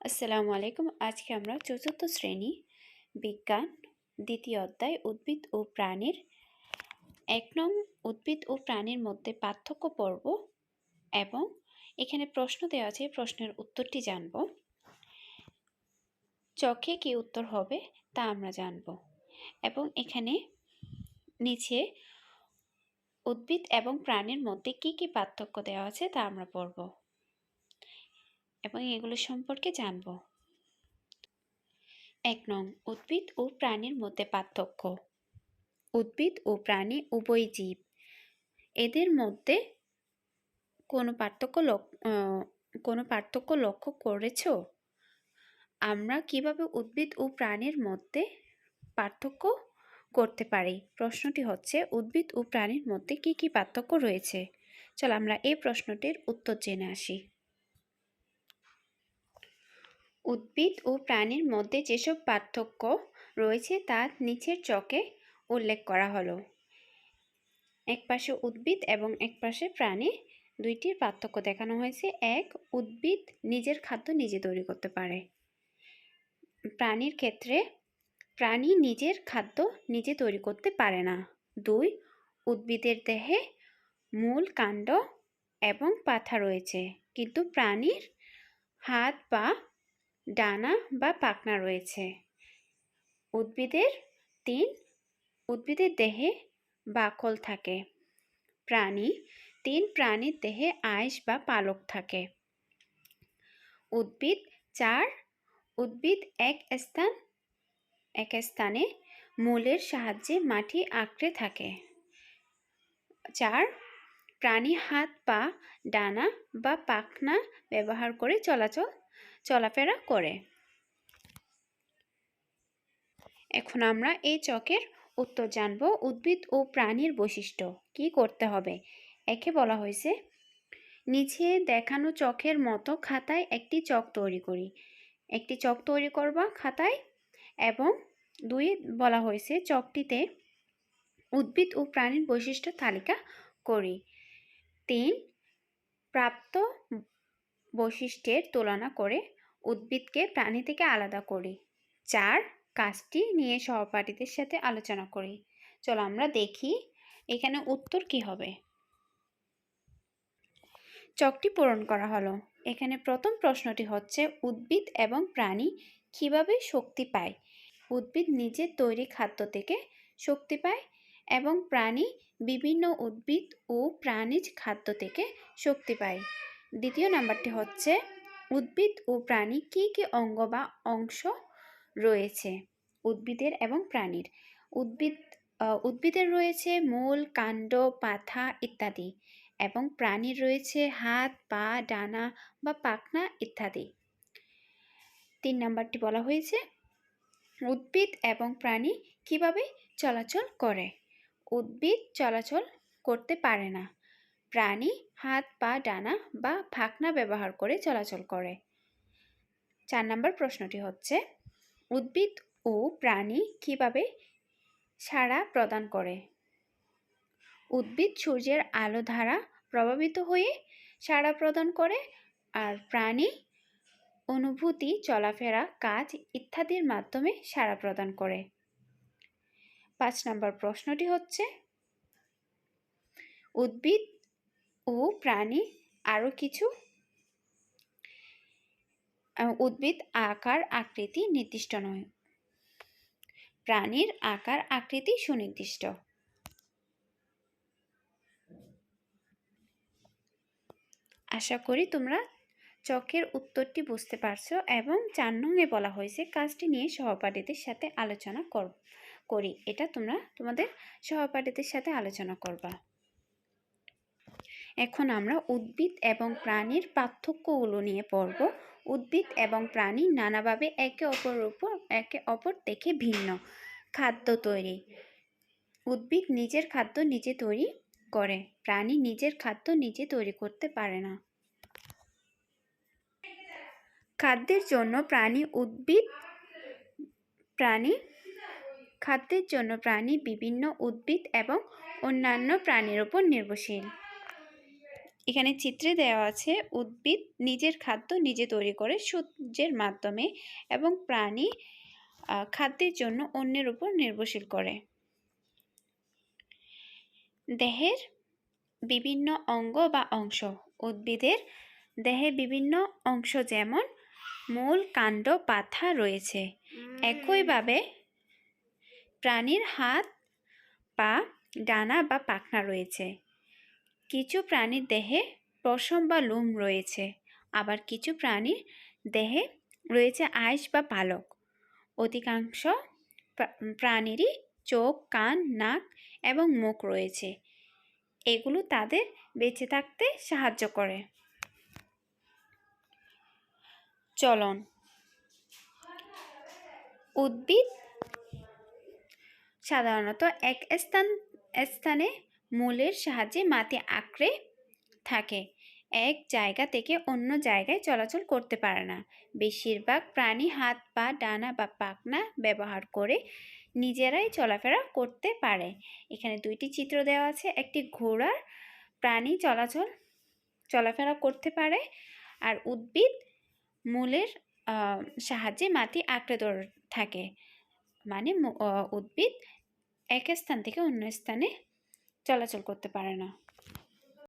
আসসালামু আলাইকুম। আজকে আমরা চতুর্থ শ্রেণি বিজ্ঞান, দ্বিতীয় অধ্যায় উদ্ভিদ ও প্রাণীর এক নং উদ্ভিদ ও প্রাণীর মধ্যে পার্থক্য পর্ব এবং এখানে প্রশ্ন দেওয়া আছে প্রশ্নের উত্তরটি জানব। চোখে কি উত্তর হবে তা আমরা জানব এবং এখানে নিচে উদ্ভিদ এবং প্রাণীর মধ্যে কি কি পার্থক্য দেওয়া আছে তা আমরা পড়ব। এবং এগুলো সম্পর্কে জানব। এক নং, উদ্ভিদ ও প্রাণীর মধ্যে পার্থক্য। উদ্ভিদ ও প্রাণী উভয় জীব। এদের মধ্যে কোনো পার্থক্য কোনো পার্থক্য লক্ষ্য করেছ? আমরা কীভাবে উদ্ভিদ ও প্রাণীর মধ্যে পার্থক্য করতে পারি? প্রশ্নটি হচ্ছে, উদ্ভিদ ও প্রাণীর মধ্যে কি কি পার্থক্য রয়েছে? চল আমরা এই প্রশ্নটির উত্তর জেনে আসি। উদ্ভিদ ও প্রাণীর মধ্যে যেসব পার্থক্য রয়েছে তা নিচের চকে উল্লেখ করা হলো। এক পাশে উদ্ভিদ এবং এক পাশে প্রাণী দুইটির পার্থক্য দেখানো হয়েছে। এক, উদ্ভিদ নিজের খাদ্য নিজে তৈরি করতে পারে। প্রাণীর ক্ষেত্রে প্রাণী নিজের খাদ্য নিজে তৈরি করতে পারে না। দুই, উদ্ভিদের দেহে মূল কাণ্ড এবং পাতা রয়েছে। কিন্তু প্রাণীর হাত, পা ডানা বা পাখনা রয়েছে। উদ্ভিদের তিন, উদ্ভিদের দেহে বাকল থাকে। প্রাণী, তিন প্রাণীর দেহে আইস বা পালক থাকে। উদ্ভিদ চার, উদ্ভিদ এক স্থান, এক স্থানে মূলের সাহায্যে মাটি আঁকড়ে থাকে। চার, প্রাণী হাত, পা, ডানা বা পাখনা ব্যবহার করে চলাচল চলাফেরা করে। এখন আমরা এই চকের উত্তর জানব, উদ্ভিদ ও প্রাণীর বৈশিষ্ট্য। কি করতে হবে? একে বলা হয়েছে, নিচে দেখানো চকের মতো খাতায় একটি চক তৈরি করি। একটি চক তৈরি করবা খাতায় এবং দুই বলা হয়েছে, চকটিতে উদ্ভিদ ও প্রাণীর বৈশিষ্ট্য তালিকা করি। তিন, প্রাপ্ত বৈশিষ্ট্যের তুলনা করে উদ্ভিদকে প্রাণী থেকে আলাদা করি। চার, কাজটি নিয়ে সহপাঠীদের সাথে আলোচনা করি। চলো আমরা দেখি এখানে উত্তর কি হবে। চকটি পূরণ করা হলো। এখানে প্রথম প্রশ্নটি হচ্ছে, উদ্ভিদ এবং প্রাণী কীভাবে শক্তি পায়? উদ্ভিদ নিজের তৈরি খাদ্য থেকে শক্তি পায় এবং প্রাণী বিভিন্ন উদ্ভিদ ও প্রাণীজ খাদ্য থেকে শক্তি পায়। দ্বিতীয় নাম্বারটি হচ্ছে উদ্ভিদ ও প্রাণী কি কি অঙ্গ বা অংশ রয়েছে? উদ্ভিদের এবং প্রাণীর। উদ্ভিদ উদ্ভিদের রয়েছে মূল, কাণ্ড পাতা ইত্যাদি এবং প্রাণীর রয়েছে হাত, পা, ডানা বা পাখনা ইত্যাদি। তিন নাম্বারটি বলা হয়েছে, উদ্ভিদ এবং প্রাণী কীভাবে চলাচল করে? উদ্ভিদ চলাচল করতে পারে না। প্রাণী হাত, পা, ডানা বা ফাঁকনা ব্যবহার করে চলাচল করে। চার নম্বর প্রশ্নটি হচ্ছে, উদ্ভিদ ও প্রাণী কীভাবে সাড়া প্রদান করে? উদ্ভিদ সূর্যের আলো ধারা প্রভাবিত হয়ে সাড়া প্রদান করে আর প্রাণী অনুভূতি, চলাফেরা, কাজ ইত্যাদির মাধ্যমে সাড়া প্রদান করে। পাঁচ নম্বর প্রশ্নটি হচ্ছে, উদ্ভিদ ও প্রাণী আরও কিছু? উদ্ভিদ, আকার, আকৃতি নির্দিষ্ট নয়। প্রাণীর আকার, আকৃতি সুনির্দিষ্ট। আশা করি তোমরা চকের উত্তরটি বুঝতে পারছ এবং চার নঙে বলা হয়েছে। কাজটি নিয়ে সহপাঠীদের সাথে আলোচনা কর করি। এটা তোমরা তোমাদের সহপাঠীদের সাথে আলোচনা করবা। এখন আমরা উদ্ভিদ এবং প্রাণীর পার্থক্যগুলো নিয়ে পড়ব। উদ্ভিদ এবং প্রাণী নানাভাবে একে অপরের উপর একে অপর থেকে ভিন্ন। খাদ্য তৈরি। উদ্ভিদ নিজের খাদ্য নিজে তৈরি করে। প্রাণী নিজের খাদ্য নিজে তৈরি করতে পারে না। খাদ্যের জন্য প্রাণী উদ্ভিদ, প্রাণী, খাদ্যের জন্য প্রাণী বিভিন্ন উদ্ভিদ এবং অন্যান্য প্রাণীর উপর নির্ভরশীল। এখানে চিত্রে দেওয়া আছে উদ্ভিদ নিজের খাদ্য নিজে তৈরি করে সূর্যের মাধ্যমে এবং প্রাণী খাদ্যের জন্য অন্যের উপর নির্ভরশীল করে। দেহের বিভিন্ন অঙ্গ বা অংশ উদ্ভিদের দেহে বিভিন্ন অংশ যেমন মূল কাণ্ড পাথা রয়েছে। একইভাবে প্রাণীর হাত পা ডানা বা পাখনা রয়েছে। কিছু প্রাণীর দেহে পশম বা লোম রয়েছে, আবার কিছু প্রাণীর দেহে রয়েছে আইস বা পালক। অধিকাংশ প্রাণীরই চোখ, কান, নাক এবং মুখ রয়েছে। এগুলো তাদের বেঁচে থাকতে সাহায্য করে। চলন। উদ্ভিদ সাধারণত এক স্থান, স্থানে মূলের সাহায্যে মাটি আঁকড়ে থাকে। এক জায়গা থেকে অন্য জায়গায় চলাচল করতে পারে না। বেশিরভাগ প্রাণী হাত, পা, ডানা বা পাখনা ব্যবহার করে নিজেরাই চলাফেরা করতে পারে। এখানে দুইটি চিত্র দেওয়া আছে। একটি ঘোড়ার প্রাণী চলাচল, চলাফেরা করতে পারে আর উদ্ভিদ মূলের সাহায্যে মাটি আঁকড়ে ধরে, থাকে। মানে উদ্ভিদ এক স্থান থেকে অন্য স্থানে চলাচল করতে পারে না।